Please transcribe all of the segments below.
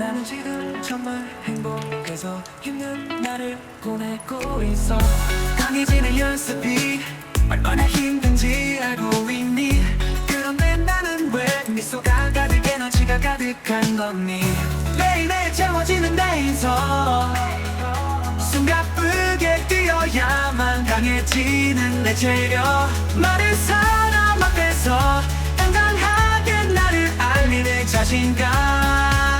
나는 지금 정말 행복해서 힘든 날을 보내고 있어. 강해지는 연습이 얼마나 힘든지 알고 있니? 그런데 나는 왜 미소가 가득 에너지가 가득한 거니? 매일매일 채워지는 내 인성 숨가쁘게 뛰어야만 강해지는 내 체력 마른 사람 앞에서 당당하게 나를 알리는 자신감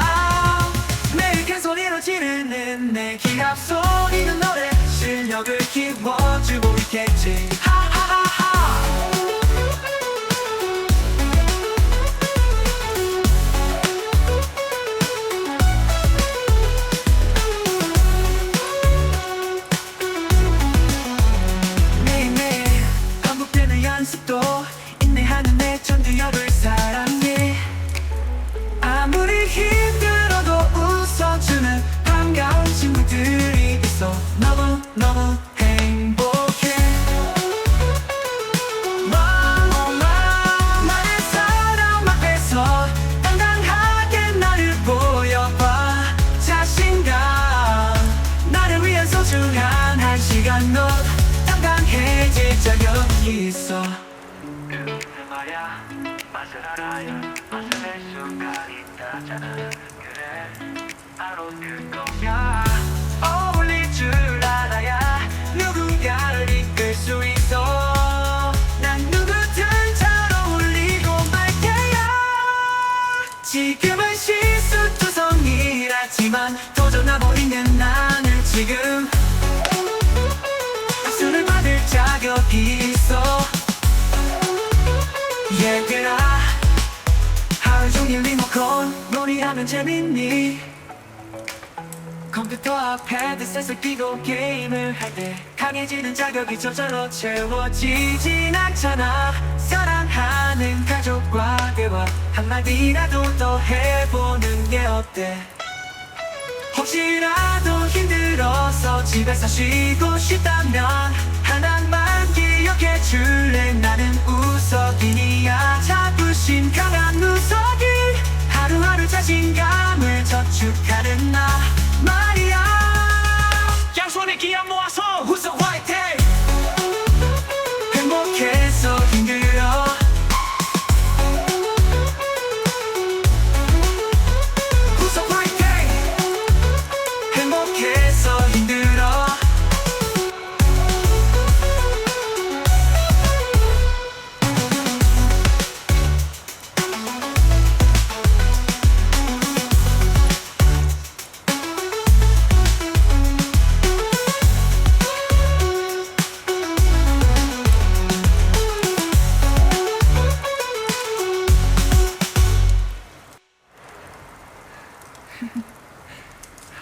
소리는 노래 실력을 키워주고 있겠지 너무너무 행복해. 많은 사람 앞에서 당당하게 나를 보여봐. 자신감 나를 위한 소중한 한 시간 너 당당해질 자격이 있어. 그 말야 맛을 알아야 맛을 낼 수가 있다잖아. 그래 바로 그거야 실수투성이라지만 도전하고 있는 나는 지금 박수를 받을 자격이 있어. 얘들아 하루 종일 리모컨 놀이하면 재밌니? 컴퓨터 앞에 드셋을 끼고 게임을 할 때 강해지는 자격이 저절로 채워지진 않잖아. 사랑하는 가족과 대화 한마디라도 더 해보는 게 어때 혹시라도 힘들어서 집에서 쉬고 싶다면 하나만 기억해 줄래? 나는 우석이니야. 자부심 강한 우석이 하루하루 자신감을 저축하는 나 행복해서 힘들어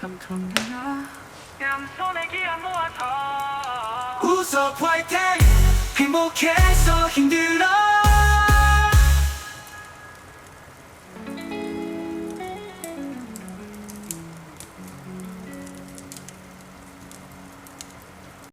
한통나 양손에 기한 모아서. 우석 화이팅! 행복해서 힘들어